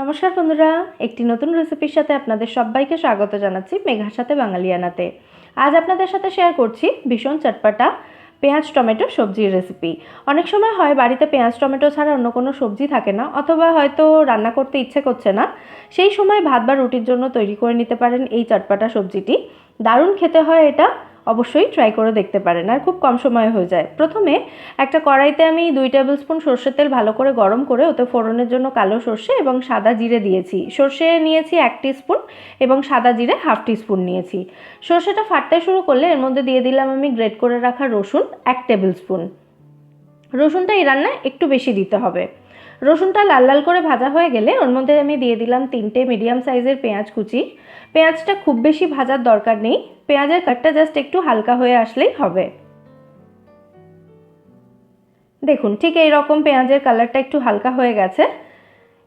নমস্কার বন্ধুরা, একটি নতুন রেসিপির সাথে আপনাদের সবাইকে স্বাগত জানাচ্ছি মেঘার সাথে বাঙালিয়ানাতে। আজ আপনাদের সাথে শেয়ার করছি ভীষণ চটপাটা পেঁয়াজ, টমেটো সবজির রেসিপি অনেক সময় হয় বাড়িতে পেঁয়াজ, টমেটো ছাড়া অন্য কোনো সবজি থাকে না, অথবা হয়তো রান্না করতে ইচ্ছে করছে না। সেই সময় ভাত বা রুটির জন্য তৈরি করে নিতে পারেন এই চটপাটা সবজিটি। দারুণ খেতে হয় এটা। অবশ্যই ট্রাই করে দেখতে পারেন আর খুব কম সময়ে হয়ে যায়। প্রথমে একটা কড়াইতে আমি দুই টেবিল স্পুন সর্ষের তেল ভালো করে গরম করে ওতে ফোড়নের জন্য কালো সর্ষে এবং সাদা জিরে দিয়েছি। সর্ষে নিয়েছি এক স্পুন এবং সাদা জিরে হাফ স্পুন নিয়েছি। সর্ষেটা ফাটতে শুরু করলে এর মধ্যে দিয়ে দিলাম আমি গ্রেট করে রাখা রসুন এক টেবিল স্পুন রসুনটা এই রান্নায় একটু বেশি দিতে হবে। রসুনটা লাল লাল করে ভাজা হয়ে গেলে ওর মধ্যে আমি দিয়ে দিলাম তিনটে মিডিয়াম সাইজের পেঁয়াজ কুচি। পেঁয়াজটা খুব বেশি ভাজার দরকার নেই, পেঁয়াজের কাটটা জাস্ট একটু হালকা হয়ে আসলেই হবে। দেখুন, ঠিক এই রকম পেঁয়াজের কালারটা একটু হালকা হয়ে গেছে।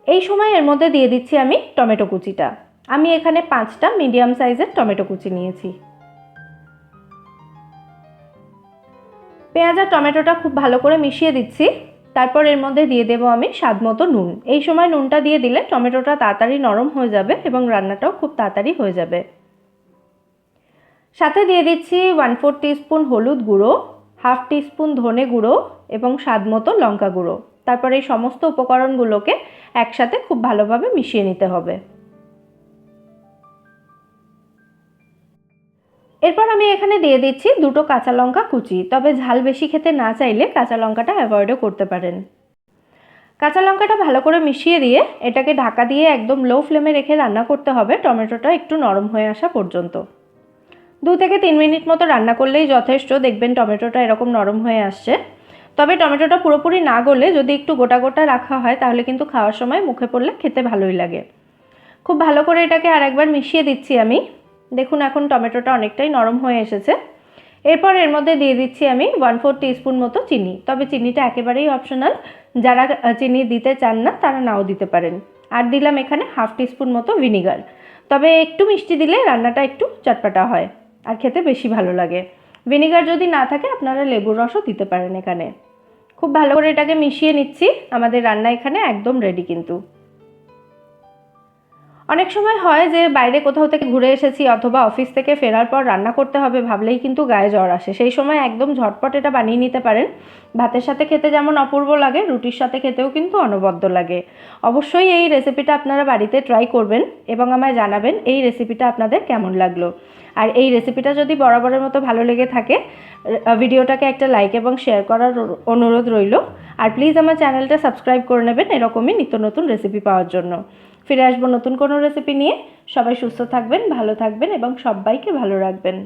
এই সময় এর মধ্যে দিয়ে দিচ্ছি আমি টমেটো কুচিটা। আমি এখানে পাঁচটা মিডিয়াম সাইজের টমেটো কুচি নিয়েছি। পেঁয়াজ আর টমেটোটা খুব ভালো করে মিশিয়ে দিচ্ছি। তারপর এর মধ্যে দিয়ে দেবো আমি স্বাদ মতো নুন। এই সময় নুনটা দিয়ে দিলে টমেটোটা তাড়াতাড়ি নরম হয়ে যাবে এবং রান্নাটাও খুব তাড়াতাড়ি হয়ে যাবে। সাথে দিয়ে দিচ্ছি ওয়ান ফোর টিস্পুন হলুদ গুঁড়ো হাফ টিস্পুন ধনে গুঁড়ো এবং স্বাদ মতো লঙ্কা গুঁড়ো। তারপর এই সমস্ত উপকরণগুলোকে একসাথে খুব ভালোভাবে মিশিয়ে নিতে হবে। এরপর আমি এখানে দিয়ে দিচ্ছি দুটো কাঁচা লঙ্কা কুচি। তবে ঝাল বেশি খেতে না চাইলে কাঁচা লঙ্কাটা অ্যাভয়েডও করতে পারেন। কাঁচা লঙ্কাটা ভালো করে মিশিয়ে দিয়ে এটাকে ঢাকা দিয়ে একদম লো ফ্লেমে রেখে রান্না করতে হবে। টমেটোটা একটু নরম হয়ে আসা পর্যন্ত। দু থেকে তিন মিনিট মতো রান্না করলেই যথেষ্ট। দেখবেন টমেটোটা এরকম নরম হয়ে আসছে। তবে টমেটোটা পুরোপুরি না গলে যদি একটু গোটা গোটা রাখা হয়, তাহলে কিন্তু খাওয়ার সময় মুখে পড়লে খেতে ভালোই লাগে। খুব ভালো করে এটাকে আর একবার মিশিয়ে দিচ্ছি আমি। দেখুন, এখন টমেটোটা অনেকটাই নরম হয়ে এসেছে। এরপর এর মধ্যে দিয়ে দিচ্ছি আমি ওয়ান ফোর টিস্পুন মতো চিনি। তবে চিনিটা একেবারেই অপশনাল যারা চিনি দিতে চান না, তারা নাও দিতে পারেন। আর দিলাম এখানে হাফ টিস্পুন মতো ভিনিগার তবে একটু মিষ্টি দিলে রান্নাটা একটু চটপাটা হয়, আর খেতে বেশি ভালো লাগে। ভিনিগার যদি না থাকে, আপনারা লেবুর রসও দিতে পারেন এখানে। খুব ভালো করে এটাকে মিশিয়ে নিচ্ছি। আমাদের রান্না এখানে একদম রেডি কিন্তু। অনেক সময় হয় যে বাইরে কোথাও থেকে ঘুরে এসেছি অথবা অফিস থেকে ফেরার পর রান্না করতে হবে ভাবলেই কিন্তু গায়ে জ্বর আসে। সেই সময় একদম ঝটপট এটা বানিয়ে নিতে পারেন। ভাতের সাথে খেতে যেমন অপূর্ব লাগে, রুটির সাথে খেতেও কিন্তু অনবদ্য লাগে। অবশ্যই এই রেসিপিটা আপনারা বাড়িতে ট্রাই করবেন এবং আমায় জানাবেন এই রেসিপিটা আপনাদের কেমন লাগল। আর এই রেসিপিটা যদি বরাবরের মতো ভালো লেগে থাকে ভিডিওটাকে একটা লাইক এবং শেয়ার করার অনুরোধ রইল। আর প্লিজ আমার চ্যানেলটা সাবস্ক্রাইব করে নেবেন এরকমই নিত্য নতুন রেসিপি পাওয়ার জন্য। ফিরে আসব নতুন কোনো রেসিপি নিয়ে। সবাই সুস্থ থাকবেন, ভালো থাকবেন এবং সবাইকে ভালো রাখবেন।